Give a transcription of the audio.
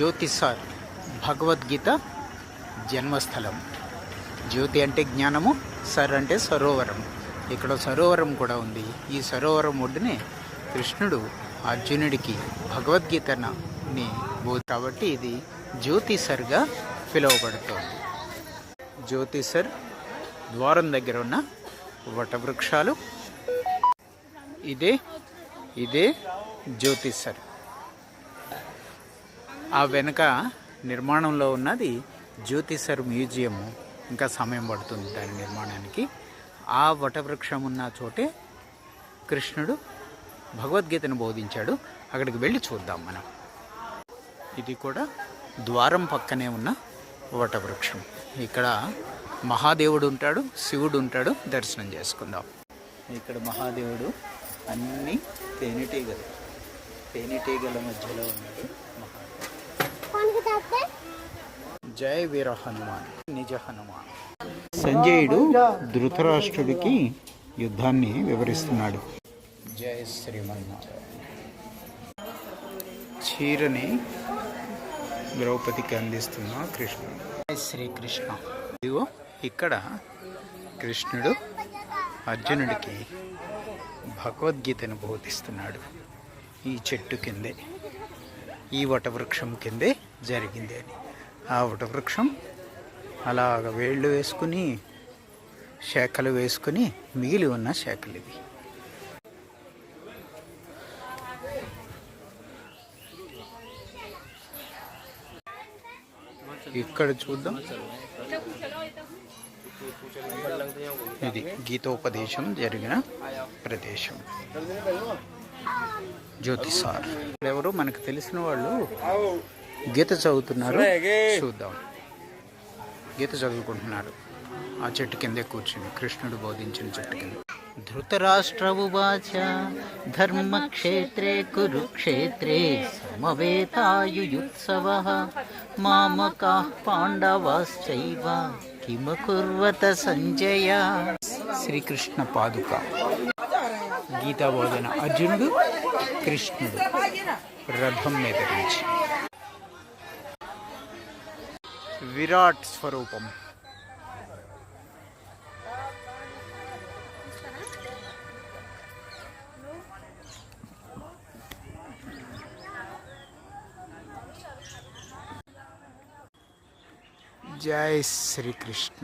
జ్యోతిసార్ భగవద్గీత జన్మస్థలం. జ్యోతి అంటే జ్ఞానము సర్ అంటే సరోవరం. ఇక్కడ సరోవరం కూడా ఉంది. ఈ సరోవరం ఒడ్డునే కృష్ణుడు అర్జునుడికి భగవద్గీతని బో కాబట్టి ఇది జ్యోతిసర్గా పిలువబడుతోంది. జ్యోతిసర్ ద్వారం దగ్గర ఉన్న వటవృక్షాలు. ఇదే ఇదే జ్యోతిసర్ ఆ వెనుక నిర్మాణంలో ఉన్నది జ్యోతిసర్ మ్యూజియము. ఇంకా సమయం పడుతుంది దాని నిర్మాణానికి. ఆ వటవృక్షం ఉన్న చోటే కృష్ణుడు భగవద్గీతను బోధించాడు. అక్కడికి వెళ్ళి చూద్దాం మనం. ఇది కూడా ద్వారం పక్కనే ఉన్న వటవృక్షం. ఇక్కడ మహాదేవుడు ఉంటాడు శివుడు ఉంటాడు. దర్శనం చేసుకుందాం. ఇక్కడ మహాదేవుడు అన్ని తేనెటీగలు తేనెటీగల మధ్యలో ఉన్నాడు. జయ వీర హనుమాన్. నిజ హనుమాన్. సంజయుడు ధృతరాష్ట్రుడికి యుద్ధాన్ని వివరిస్తున్నాడు. జయ శ్రీమన్నారాయణ. చీరని ద్రౌపదికి అందిస్తున్న కృష్ణుడు జయ శ్రీకృష్ణ. ఇదిగో ఇక్కడ కృష్ణుడు అర్జునుడికి భగవద్గీతను బోధిస్తున్నాడు. ఈ చెట్టు కిందే. ఈ వటవృక్షం కిందే జరిగింది అని. ఆ వటవృక్షం అలాగ వేళ్ళు వేసుకుని శాఖలు వేసుకుని మిగిలి ఉన్న శాఖలు ఇవి. ఇక్కడ చూద్దాం. ఇది గీతోపదేశం జరిగిన ప్రదేశం. జ్యోతిసార్ ఎవరు మనకు తెలిసిన వాళ్ళు గీత చదువుతున్నారు. చూద్దాం. గీత చదువుకుంటున్నారు. ఆ చెట్టు కిందే కూర్చుని కృష్ణుడు బోధించిన చెట్టు కింద. ధృతరాష్ట్రవువాచ ధర్మక్షేత్రే కురుక్షేత్రే సమవేతాయుయుత్సవ. మామకా పాండవాశ్చైవ కిమకుర్వత సంజయ. శ్రీకృష్ణ పాదుక. గీతా బోధన అర్జునుడు కృష్ణుడు రథం మీద నుంచి విరాట్ స్వరూపం జై శ్రీకృష్ణ